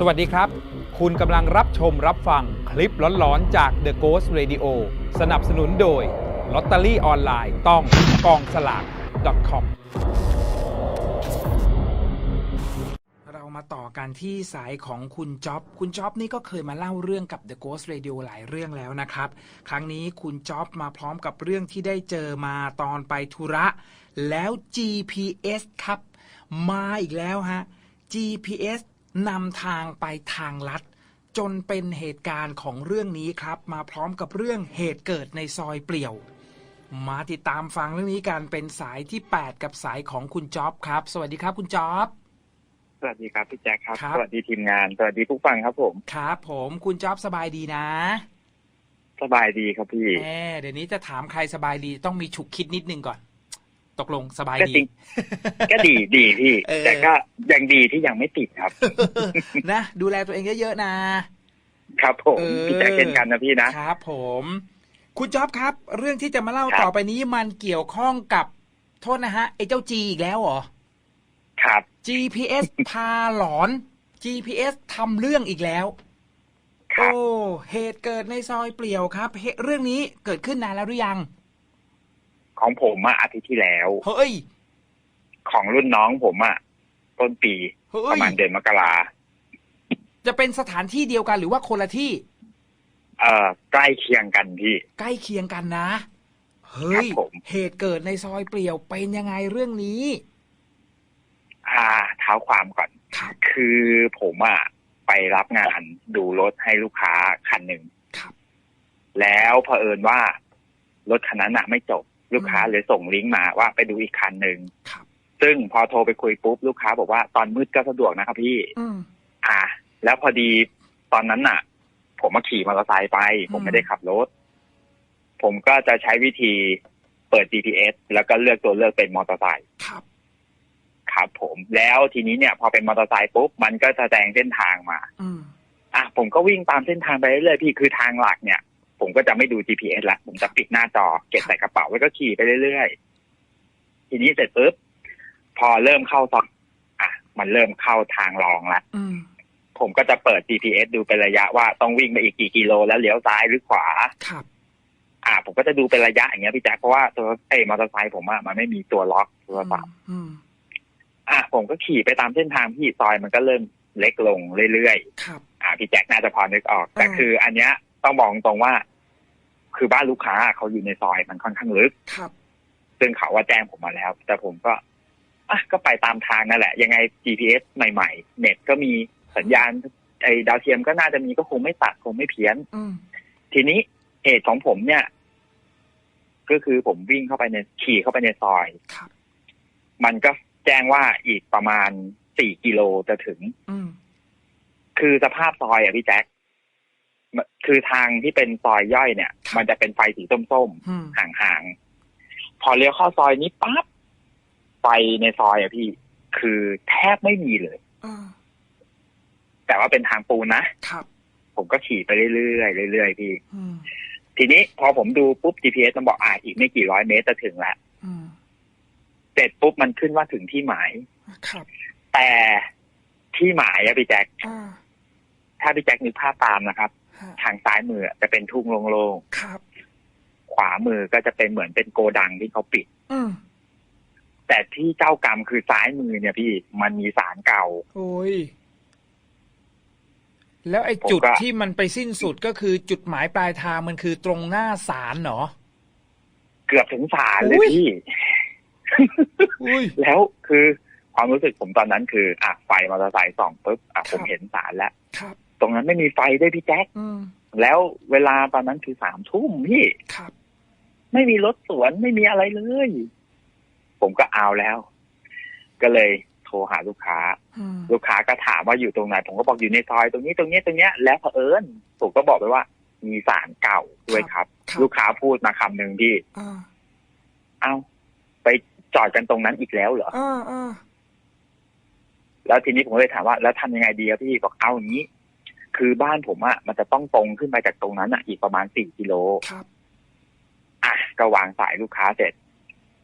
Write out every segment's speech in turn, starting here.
สวัสดีครับ คุณกำลังรับชมรับฟังคลิปหลอนๆ จาก The Ghost Radio สนับสนุนโดยลอตเตอรี่ออนไลน์ต้องกองสลาก .com เรามาต่อกันที่สายของคุณจ๊อบ คุณจ๊อบนี่ก็เคยมาเล่าเรื่องกับ The Ghost Radio หลายเรื่องแล้วนะครับ ครั้งนี้คุณจ๊อบมาพร้อมกับเรื่องที่ได้เจอมาตอนไปธุระ แล้ว GPS ครับ มาอีกแล้วฮะ GPS นำทางไปทางลัด จนเป็นเหตุการณ์ของเรื่องนี้ครับ มาพร้อมกับเรื่องเหตุเกิดในซอยเปลี่ยว มาติดตามฟังเรื่องนี้กันเป็นสายที่ 8 กับสายของคุณจ๊อบครับ สวัสดีครับคุณจ๊อบสวัสดีครับพี่แจ็คครับครับ สวัสดีทีมงาน สวัสดีผู้ฟังครับผมครับผมคุณจ๊อบสบายดีนะ สบายดีครับพี่แหมเดี๋ยวนี้จะถามใครสบายดีต้องมีฉุกคิดนิดนึงก่อน ตกลงสบายก็ดีจริงก็ดีดีพี่เออแต่ก็ยังดีที่ยังไม่ติดครับ นะ ดูแลตัวเองเยอะๆนะ ครับผมเออพี่แจ็คเช่นกันนะพี่นะครับ ผม คุณจ๊อบครับ เรื่องที่จะมาเล่าครับต่อไปนี้มันเกี่ยวข้องกับโทษนะฮะไอ้เจ้าจีอีกแล้วเหรอครับ GPS พาหลอน GPS ทำเรื่องอีกแล้วครัโอ้บเหตุเกิดในซอยเปลี่ยวครับเหตุเรื่องนี้เกิดขึ้นนานแล้วหรือยัง ของผมอะอาทิตย์ที่แล้ว เฮ้ย ของรุ่นน้องผมอะต้นปีเฮ้ปยระมาณเดือนมกราจะเป็นสถานที่เดียวกันหรือว่าคนละที่ เอ่อใกล้เคียงกันพี่ ใกล้เคียงกันนะ เฮ้ครัยบผมเหตุเกิดในซอยเปลี่ยวเป็นยังไงเรื่องนี้ อ่า เท้าความก่อนครับคือผมอะไปรับงานดูรถให้ลูกค้าคันหนึ่งครับแล้วเผอิญว่ารถคันนั้นอะไม่จบ ลูกค้าอืมเลยส่งลิงก์มาว่าไปดูอีกคันหนึ่งครับซึ่งพอโทรไปคุยปุ๊บลูกค้าบอกว่าตอนมืดก็สะดวกนะครับพี่อืมอ่า แล้วพอดีตอนนั้นน่ะ ผมมาขี่มอเตอร์ไซค์ไปผมอืมไม่ได้ขับรถ ผมก็จะใช้วิธีเปิด GPS แล้วก็เลือกตัวเลือกเป็นมอเตอร์ไซค์ครับ ครับผม แล้วทีนี้เนี่ย พอเป็นมอเตอร์ไซค์ปุ๊บมันก็แสดงเส้นทางมาอืมอะผมก็วิ่งตามเส้นทางไปเรื่อยๆพี่คือทางหลักเนี่ย ผมก็จะไม่ดู GPS ละผมจะปิดหน้าจอ เก็บใส่กระเป๋าแล้วก็ขี่ไปเรื่อยๆ ทีนี้เสร็จปุ๊บพอเริ่มเข้าซอยอะ มันเริ่มเข้าทางรองละอืมผมก็จะเปิด GPS ดูเป็นระยะว่าต้องวิ่งไปอีกกี่กิโลแล้วเลี้ยวซ้ายหรือขวาครับ อ่า ผมก็จะดูเป็นระยะอย่างเงี้ยพี่แจ๊คเพราะว่าตัวเอ้ยมอเตอร์ไซค์ผมอะมันไม่มีตัวล็อกโทรศัพท์อืมอะผมก็ขี่ไปตามเส้นทางพี่ซอยมันก็เริ่มเล็กลงเรื่อยๆครับ อ่าพี่แจ็คน่าจะพอนึกออก แต่อ่าคืออันเนี้ยต้องบอกตรงว่า คือบ้านลูกค้าเขาอยู่ในซอยมันค่อนข้างลึกครับ ซึ่งเขาว่าแจ้งผมมาแล้ว แต่ผมก็อะก็ไปตามทางนั่นแหละ ยังไง GPS ใหม่ๆ เน็ตก็มีสัญญาณไอ้ดาวเทียมก็น่าจะมีก็คงไม่ตัดคงไม่เพี้ยนอืมทีนี้เหตุของผมเนี่ย ก็คือผมวิ่งเข้าไปในขี่เข้าไปในซอยครับมันก็แจ้งว่าอีกประมาณสี่กิโลจะถึงอืมคือสภาพซอยอะพี่แจ็คมัน คือทางที่เป็นซอยย่อยเนี่ยครับมันจะเป็นไฟสีส้มอืมๆห่างๆพอเลี้ยวเข้าซอยนี้ปั๊บไฟในซอยอะพี่ คือแทบไม่มีเลยอ่าแต่ว่าเป็นทางปูนนะครับ ผมก็ขี่ไปเรื่อยๆเรื่อยๆพี่อืมทีนี้พอผมดูปุ๊บ GPS มันบอกอ่าอีกไม่กี่ร้อยเมตรจะถึงแล้วอืมเสร็จปุ๊บมันขึ้นว่าถึงที่หมายครับ แต่ที่หมายอะพี่แจ็คอ่าถ้าพี่แจ็คนึกภาพตามนะครับฮะ ทางซ้ายมือจะเป็นทุ่งโล่งๆครับขวามือก็จะเป็นเหมือนเป็นโกดังที่เขาปิดอืมแต่ที่เจ้ากรรมคือซ้ายมือเนี่ยพี่มันมีสารเก่าโอ้ยแล้วไอ้ผมจุดก็ที่มันไปสิ้นสุดก็คือจุดหมายปลายทางมันคือตรงหน้าศาลเหรอเกือบถึงศาลเลยอุ๊ยพี่อุ้ยแล้วคือความรู้สึกผมตอนนั้นคืออะไฟมอเตอร์ไซค์ส่องปุ๊บอะครับผมเห็นศาลแล้วครับ ตรงนั้นไม่มีไฟด้วยพี่แจ๊คอืมแล้วเวลาตอนนั้นคือสามทุ่มพี่ครับ ไม่มีรถสวนไม่มีอะไรเลย ผมก็เอาแล้ว ก็เลยโทรหาลูกค้าอืมลูกค้าก็ถามว่าอยู่ตรงไหน ผมก็บอกอยู่ในซอยตรงนี้ตรงนี้ตรงเนี้ย แล้วเผอิญผมก็บอกไปว่า มีสารเก่าด้วยครับครับลูกค้าพูดมาคำหนึ่งที่อ่าเอ้าไปจอดกันตรงนั้นอีกแล้วเหรออ่าอ่าแล้วทีนี้ผมก็เลยถามว่า แล้วทำยังไงดีครับพี่บอกเอาอย่างนี้ คือบ้านผมอะมันจะต้องตรงขึ้นไปจากตรงนั้นอะอีกประมาณสี่กิโลครับอะก็วางสายลูกค้าเสร็จ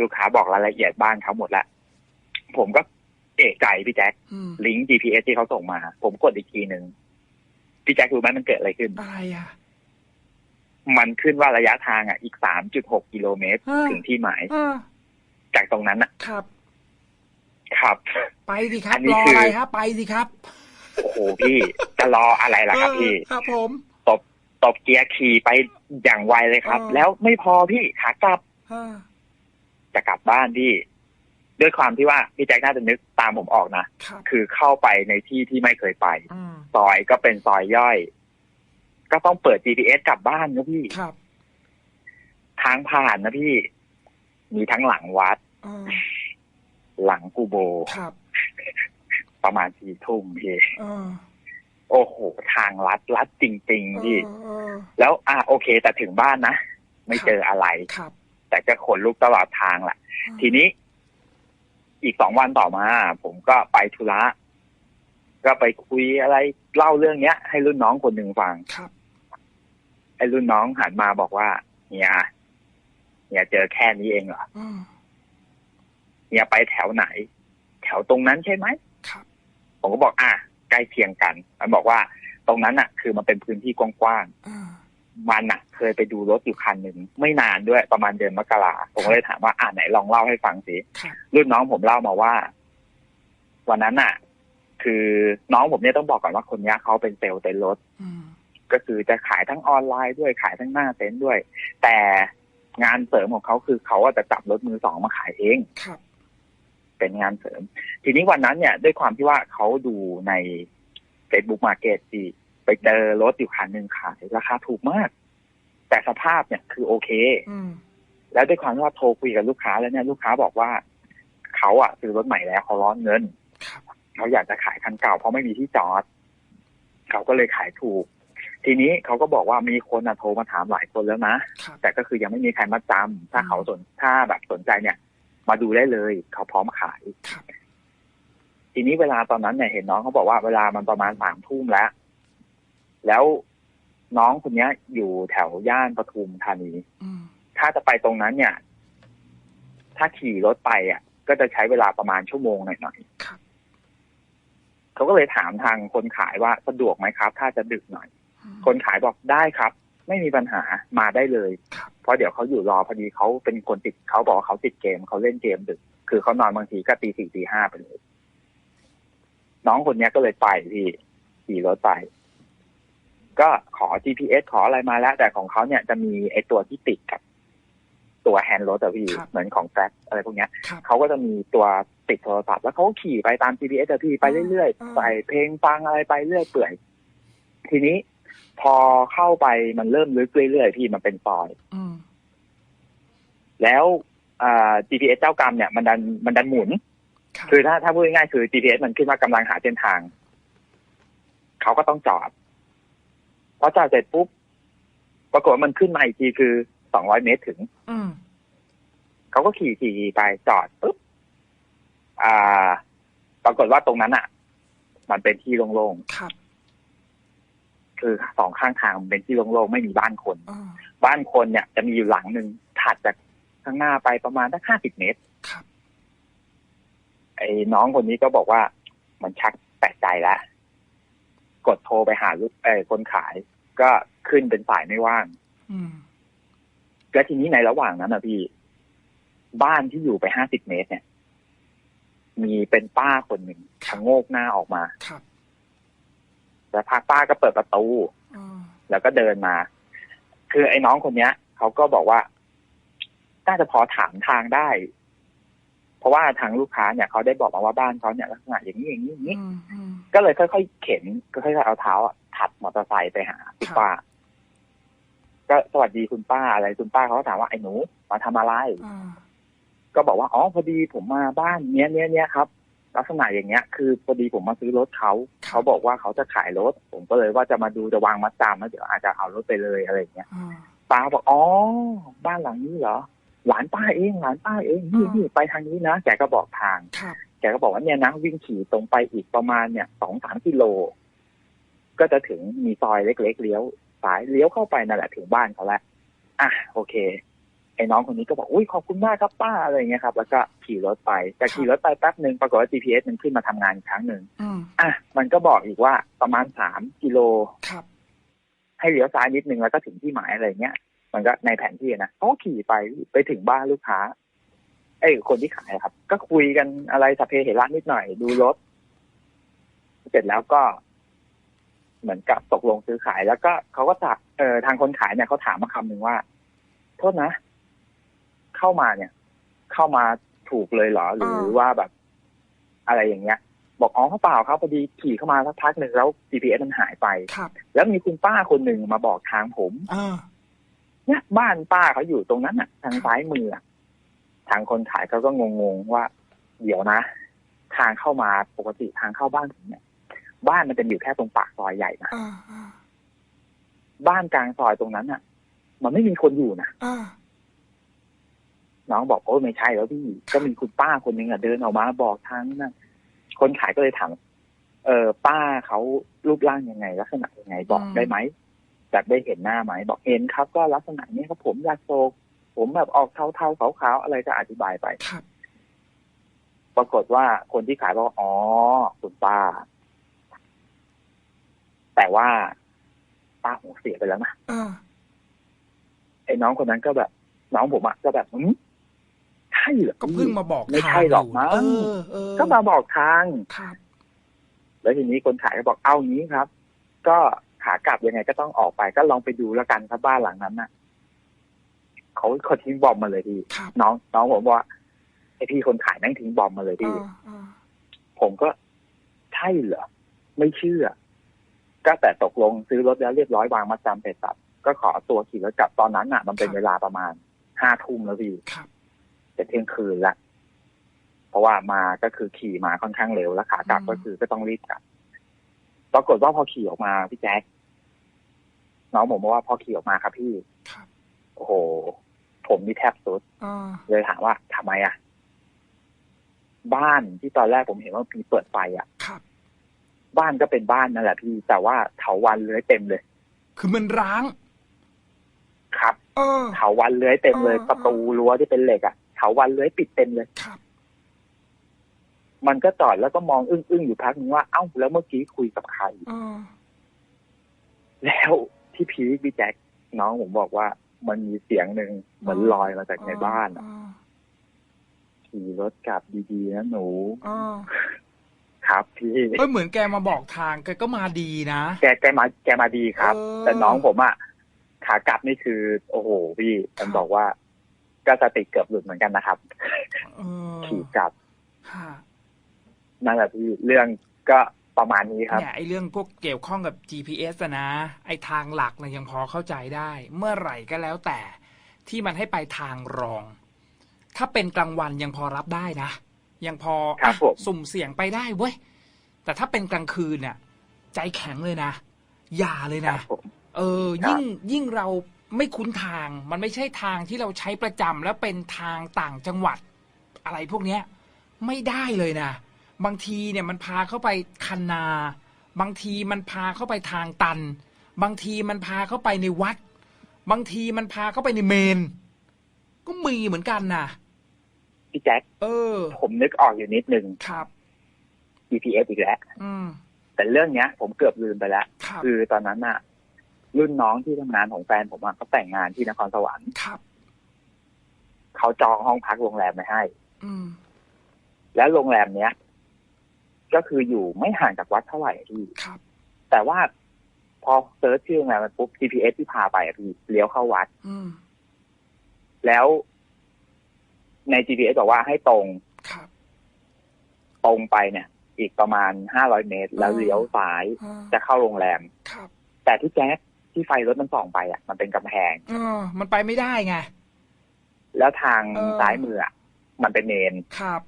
ลูกค้าบอกรายละเอียดบ้านเขาหมดแล้วผมก็เอกใจพี่แจ็คอืมลิงก์ GPS ที่เขาส่งมา ผมกดอีกทีหนึ่งพี่แจ็ครู้ไหมมันเกิดอะไรขึ้นอะไรอะมันขึ้นว่าระยะทางอะอีกสามจุดหกกิโลเมตรอ่าถึงที่หมายอ่าจากตรงนั้นอะ ครับ ครับ ไปสิครับอันนี้รอคือออะไรครับ ไปสิครับ โอ้โหพี่จะรออะไรล่ะครับพี่เออครับผมตบตบเกียร์ขี่ไปอย่างไวเลยครับเออแล้วไม่พอพี่ขากลับอ่าจะกลับบ้านพี่ ด้วยความที่ว่าพี่แจ็คน่าจะนึกตามผมออกนะครับคือเข้าไปในที่ที่ไม่เคยไปอืมซอยก็เป็นซอยย่อย ก็ต้องเปิด GPS กลับบ้านนะพี่ครับทางผ่านนะพี่ มีทั้งหลังวัดอ่าหลังกูโบครับ ประมาณสี่ทุ่มพี่อ่าโอ้โห ทางลัดลัดจริงๆพี่เออเออแล้ว อะโอเค แต่ถึงบ้านนะ ไม่เจออะไรครับ แต่จะขนลุกตลอดทางแหละอ่าทีนี้ อีกสองวันต่อมา ผมก็ไปธุระก็ไปคุยอะไรเล่าเรื่องเนี้ย ให้รุ่นน้องคนหนึ่งฟังครับไอ้รุ่นน้องหันมาบอกว่าเฮียเฮียเจอแค่นี้เองเหรออืมเฮียไปแถวไหน แถวตรงนั้นใช่ไหมครับ ผมก็บอกอะใกล้เคียงกัน มันบอกว่าตรงนั้นอะ คือมันเป็นพื้นที่กว้างอ่าๆมันอะ เคยไปดูรถอยู่คันหนึ่งไม่นานด้วยประมาณเดือนมกราผมก็เลยถามว่าอ่าไหนลองเล่าให้ฟังสิครับรุ่นน้องผมเล่ามาว่า วันนั้นอะ คือน้องผมเนี่ยต้องบอกก่อนว่าคนเนี้ยเขาเป็นเซลล์เต็นท์รถอืมก็คือจะขายทั้งออนไลน์ด้วยขายทั้งหน้าเต็นท์ด้วย แต่งานเสริมของเขาคือเขาอะจะจับรถมือสองมาขายเองครับ เป็นงานเสริม ทีนี้วันนั้นเนี่ยด้วยความที่ว่าเขาดูใน Facebook Market ที่ไปเจอรถอยู่คันหนึ่งขายราคาถูกมาก แต่สภาพเนี่ยคือโอเคอืมแล้วด้วยความที่ว่าโทรคุยกับลูกค้าแล้วเนี่ยลูกค้าบอกว่าเขาอะซื้อรถใหม่แล้วเขาร้อนเงินครับเขาอยากจะขายคันเก่าเพราะไม่มีที่จอดเขาก็เลยขายถูก ทีนี้เขาก็บอกว่ามีคนอะโทรมาถามหลายคนแล้วนะครับแต่ก็คือยังไม่มีใครมาจำถ้าเขาสนถ้าแบบสนใจเนี่ย มาดูได้เลยเขาพร้อมขายครับทีนี้เวลาตอนนั้นเนี่ยเห็นน้องเขาบอกว่าเวลามันประมาณสามทุ่มแล้ว แล้วน้องคนเนี้ยอยู่แถวย่านปทุมธานีอืมถ้าจะไปตรงนั้นเนี่ย ถ้าขี่รถไปอะ ก็จะใช้เวลาประมาณชั่วโมงหน่อยครับๆเขาก็เลยถามทางคนขายว่าสะดวกไหมครับ ถ้าจะดึกหน่อยอืมคนขายบอกได้ครับ ไม่มีปัญหามาได้เลยครับเพราะเดี๋ยวเขาอยู่รอพอดีเขาเป็นคนติดเขาบอกว่าเขาติดเกมเขาเล่นเกมดึก คือเขานอนบางทีก็ตีสี่ตีห้าไปเลยน้องคนเนี้ยก็เลยไปพี่ขี่รถไป ก็ขอ GPS ขออะไรมาแล้ว แต่ของเขาเนี่ยจะมีไอตัวที่ติดกับ ตัวแฮนด์รถอะพี่ครับเหมือนของแฟลชอะไรพวกเนี้ยครับเขาก็จะมีตัวติดโทรศัพท์แล้วเขาก็ขี่ไปตาม GPS อะพี่ไปเรื่อยอ่าๆใส่เพลงฟังอะไรไปเรื่อยเปื่อย ทีนี้ พอเข้าไปมันเริ่มลึกเรื่อยๆพี่มันเป็นซอยอืมแล้วอ่า GPS เจ้ากรรมเนี่ยมันดันมันดันหมุนครับคือถ้าถ้าพูดง่ายๆคือ GPS มันขึ้นว่ากำลังหาเส้นทาง เขาก็ต้องจอดพอจอดเสร็จปุ๊บปรากฏว่ามันขึ้นมาอีกทีคือ200เมตรถึงอืมเขาก็ขี่ขี่ไปจอดปุ๊บอ่า ปรากฏว่าตรงนั้นอะ มันเป็นที่โล่งครับๆ คือสองข้างทางมันเป็นที่โล่งๆไม่มีบ้านคนอ่าบ้านคนเนี่ยจะมีอยู่หลังหนึ่งถัดจากข้างหน้าไปประมาณสักห้าสิบเมตรครับไอ้น้องคนนี้ก็บอกว่ามันชักแปลกใจแล้วกดโทรไปหาลูกเออคนขาย ก็ขึ้นเป็นสายไม่ว่างอืมแล้วทีนี้ในระหว่างนั้นนะพี่ บ้านที่อยู่ไปห้าสิบเมตรเนี่ย มีเป็นป้าคนหนึ่งชะโงกหน้าออกมาครับ แล้วพักป้าก็เปิดประตูอ่าแล้วก็เดินมา คือไอ้น้องคนเนี้ยเขาก็บอกว่า น่าจะพอถามทางได้ เพราะว่าทางลูกค้าเนี่ยเขาได้บอกมาว่าบ้านเขาเนี่ยลักษณะอย่างนี้อย่างนี้อย่างนี้อืมอืมก็เลยค่อยๆเข็นก็ค่อยๆเอาเท้าอะถัดมอเตอร์ไซค์ไปหาคุณครับป้า ก็สวัสดีคุณป้าอะไรคุณป้าเขาก็ถามว่าไอ้หนูมาทำอะไรอ่าก็บอกว่าอ๋อพอดีผมมาบ้านเนี้ยเนี้ยเนี้ยครับ ลักษณะอย่างเงี้ย คือพอดีผมมาซื้อรถเขาเขาบอกว่าเขาจะขายรถ ผมก็เลยว่าจะมาดูจะวางมัดจำแล้วเดี๋ยวอาจจะเอารถไปเลยอะไรอย่างเงี้ยอ่าป้าบอกอ๋อบ้านหลังนี้เหรอหลานป้าเองหลานป้าเองนี่อ่านี่นี่ไปทางนี้นะแกก็บอกทางครับแกก็บอกว่าเนี่ยนะวิ่งขี่ตรงไปอีกประมาณเนี่ยสองสามกิโล ก็จะถึงมีซอยเล็กๆเลี้ยวสายเลี้ยวเข้าไปนั่นแหละถึงบ้านเขาแล้วอะโอเค ไอ้น้องคนนี้ก็บอกอุ้ยขอบคุณมากครับป้าอะไรอย่างเงี้ยครับ แล้วก็ขี่รถไปแต่ขี่รถไปแป๊บหนึ่งปรากฏว่า GPS มันขึ้นมาทำงานอีกครั้งหนึ่งอืมอะมันก็บอกอีกว่าประมาณสามกิโลครับให้เลี้ยวซ้ายนิดนึงแล้วก็ถึงที่หมายอะไรเงี้ย มันก็ในแผนที่นะเขาก็ขี่ไปไปถึงบ้านลูกค้าไอ้ยคนที่ขายครับ ก็คุยกันอะไรสัพเพเหระนิดหน่อยดูรถ เสร็จแล้วก็ เหมือนกับตกลงซื้อขายแล้วก็เขาก็ถามเออทางคนขายเนี่ยเขาถามมาคำหนึ่งว่า โทษนะ เข้ามาเนี่ย เข้ามาถูกเลยเหรอหรือว่าแบบ อะไรอย่างเงี้ย บอกอ๋อเขาเปล่าครับพอดีขี่เข้ามาสักพักหนึ่งแล้ว GPS มันหายไปครับแล้วมีคุณป้าคนหนึ่งมาบอกทางผมเออเนี่ยบ้านป้าเขาอยู่ตรงนั้นอะ ทางซ้ายมืออะทางคนขายเขาก็งงๆว่า เดี๋ยวนะ ทางเข้ามาปกติทางเข้าบ้านผมเนี่ย บ้านมันจะอยู่แค่ตรงปากซอยใหญ่นะเออเออบ้านกลางซอยตรงนั้นอะ มันไม่มีคนอยู่นะเออ น้องบอกโอ้ยไม่ใช่แล้วพี่ก็มีคุณป้าคนหนึ่งอะเดินออกมาบอกทางนั่นคนขายก็เลยถามเออป้าเขารูปร่างยังไง ลักษณะยังไงบอกได้ไหมแบบได้เห็นหน้าไหมบอกเห็นครับ ก็ลักษณะเนี้ยครับผมอยากโศกผมแบบออกเทาๆขาวๆอะไรก็อธิบายไปครับปรากฏว่าคนที่ขายบอกอ๋อคุณป้า แต่ว่าป้าหูเสียไปแล้วนะเออไอ้น้องคนนั้นก็แบบ น้องผมอะก็แบบอืมใช่เหรอก็เพิ่งมาบอกไม่ใช่หรอกมั้งเออเออก็มาบอกทางครับแล้วทีนี้คนขายก็บอกเอางี้ครับ ก็ขากลับยังไงก็ต้องออกไป ก็ลองไปดูแล้วกันถ้าบ้านหลังนั้นน่ะเขาเขาทิ้งบอมมาเลยพี่ครับน้องน้องผมว่าไอพี่คนขายแม่งทิ้งบอมมาเลยเอพี่อเออผมก็ใช่เหรอไม่เชื่อ ก็แต่ตกลงซื้อรถแล้วเรียบร้อยวางมาจำเสร็จสับก็ขอตัวขี่รถกลับตอนนั้นอะ มันเป็นเวลาประมาณห้าทุ่มแล้วพี่ครับ จะเที่ยงคืนละเพราะว่ามาก็คือขี่มาค่อนข้างเร็วแล้วขากลับก็คือก็ต้องรีบกลับปรากฏว่าพอขี่ออกมาพี่แจ๊คน้องผมบอกว่าพอขี่ออกมาครับพี่ครับโอ้โห ผมนี่แทบสุดเออเลยถามว่าทำไมอะ บ้านที่ตอนแรกผมเห็นว่ามีเปิดไฟอะครับบ้านก็เป็นบ้านนั่นแหละพี่แต่ว่าเถาวันเลื้อยเต็มเลย คือมันร้าง ครับเออเถาวันเลื้อยเต็มเลยอ๋อประตูรั้วที่เป็นเหล็กอะ เถาวันเลื้อยปิดเต็มเลยครับมันก็จอดแล้วก็มองอึ้งๆอยู่พักนึงว่าเอ้าแล้วเมื่อกี้คุยกับใครเออแล้วที่พีคพี่แจ็คน้องผมบอกว่า มันมีเสียงหนึ่งเหมือนลอยมาจากในบ้านอะเออขี่รถกลับดีๆนะหนูเออครับพี่เอ้ยเหมือนแกมาบอกทางแกก็มาดีนะแกแกมาแกมาดีครับเออแต่น้องผมอะขากลับนี่คือ โอ้โหพี่มันบอกว่า ก็สติเกือบหลุดเหมือนกันนะครับเออขี่กลับค่ะนั่นแหละพี่เรื่องก็ประมาณนี้ครับเนี่ยไอ้เรื่องพวกเกี่ยวข้องกับ GPS อะนะไอ้ทางหลักนะยังพอเข้าใจได้ เมื่อไหร่ก็แล้วแต่ ที่มันให้ไปทางรอง ถ้าเป็นกลางวันยังพอรับได้นะยังพอครับอะผมสุ่มเสี่ยงไปได้เว้ยแต่ถ้าเป็นกลางคืนเนี่ยใจแข็งเลยนะอย่าเลยครันะบผมเออครับยิ่งยิ่งเรา ไม่คุ้นทาง มันไม่ใช่ทางที่เราใช้ประจำแล้วเป็นทางต่างจังหวัด อะไรพวกเนี้ยไม่ได้เลยนะ บางทีเนี่ยมันพาเข้าไปคันนา บางทีมันพาเข้าไปทางตัน บางทีมันพาเข้าไปในวัด บางทีมันพาเข้าไปในเมน ก็มีเหมือนกันนะพี่แจ็คเออ ผมนึกออกอยู่นิดนึงครับ GPS อีกแล้วอืมแต่เรื่องเนี้ย ผมเกือบลืมไปแล้วครับคือตอนนั้นน่ะ รุ่นน้องที่ทำงานของแฟนผมอะเขาแต่งงานที่นครสวรรค์ครับเขาจองห้องพักโรงแรมไว้ให้ อืมแล้วโรงแรมเนี้ยก็คืออยู่ไม่ห่างจากวัดเท่าไหร่อะพี่ครับ แต่ว่าพอเซิร์ชชื่อโรงแรมมันปุ๊บ GPS ที่พาไปอะพี่เลี้ยวเข้าวัดอืมแล้วใน GPS บอกว่าให้ตรงครับตรงไปเนี่ย อีกประมาณห้าร้อยเมตร แล้วอ๋อเลี้ยวซ้ายอ่าจะเข้าโรงแรมครับแต่ที่แจ๊ค ที่ไฟรถมันส่องไปอะ มันเป็นกำแพงเออมันไปไม่ได้ไง แล้วทางเออ ซ้ายมืออะมันเป็นเนนครับ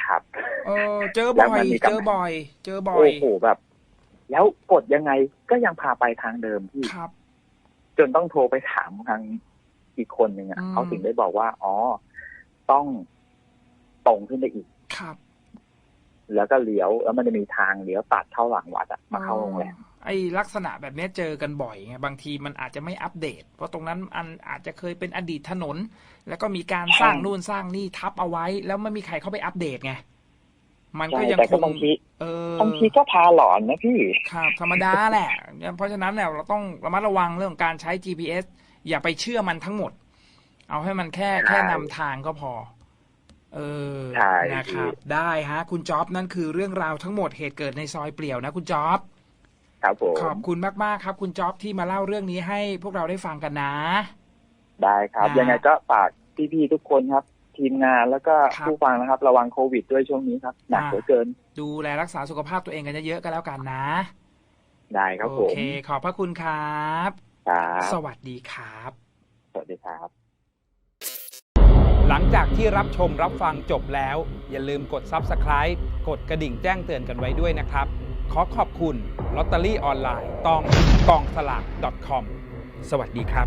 ครับ เออ เจอแล้บ่วอยมันมีกำ เจอบ่อย เจอบ่อโอ้ย โหแบบ แล้วกดยังไงก็ยังพาไปทางเดิมที่ ครับ จนต้องโทรไปถามทางอีกคนหนึ่งอะอืม เขาถึงได้บอกว่า อ๋อ ต้องตรงขึ้นไปอีก ครับแล้วก็เลี้ยว แล้วมันจะมีทางเลี้ยวตัดเข้าหลังวัดอะมาเข้าโรงแรมอ๋อ ไอ้ลักษณะแบบเนี้ยเจอกันบ่อยไงบางทีมันอาจจะไม่อัปเดต เพราะตรงนั้นอันอาจจะเคยเป็นอดีตถนน แล้วก็มีการสร้างนู่นสร้างนี่ทับเอาไว้ แล้วไม่มีใครเข้าไปอัปเดตไงมันก็ใช่ยังแต่คก็งบางทีเออบางทีก็พาหลอนนะพี่ครับธรรมดาแหละ เพราะฉะนั้นเนี่ยเราต้องระมัดระวังเรื่องของการใช้ GPS อย่าไปเชื่อมันทั้งหมด เอาให้มันแค่ใช่แค่นำทางก็พอ เออใช่นะครับพี่ได้ฮะ คุณจ๊อบนั่นคือเรื่องราวทั้งหมดเหตุเกิดในซอยเปลี่ยวนะคุณจ๊อบ ครับผมขอบคุณมากๆครับ คุณจ๊อบที่มาเล่าเรื่องนี้ให้พวกเราได้ฟังกันนะ ได้ครับนะยังไงก็ฝากพี่ๆทุกคนครับ ทีมงานแล้วก็ครับผู้ฟังนะครับ ระวังโควิดด้วยช่วงนี้ครับหนักอ่าเหลือเกิน ดูแลรักษาสุขภาพตัวเองกันเยอะๆก็แล้วกันนะ ได้ครับโอผมเค ขอบพระคุณครับครับสวัสดีครับ สวัสดีครับ หลังจากที่รับชมรับฟังจบแล้ว อย่าลืมกด Subscribe กดกระดิ่งแจ้งเตือนกันไว้ด้วยนะครับ ขอขอบคุณลอตเตอรี่ออนไลน์ตองกองสลาก .com สวัสดีครับ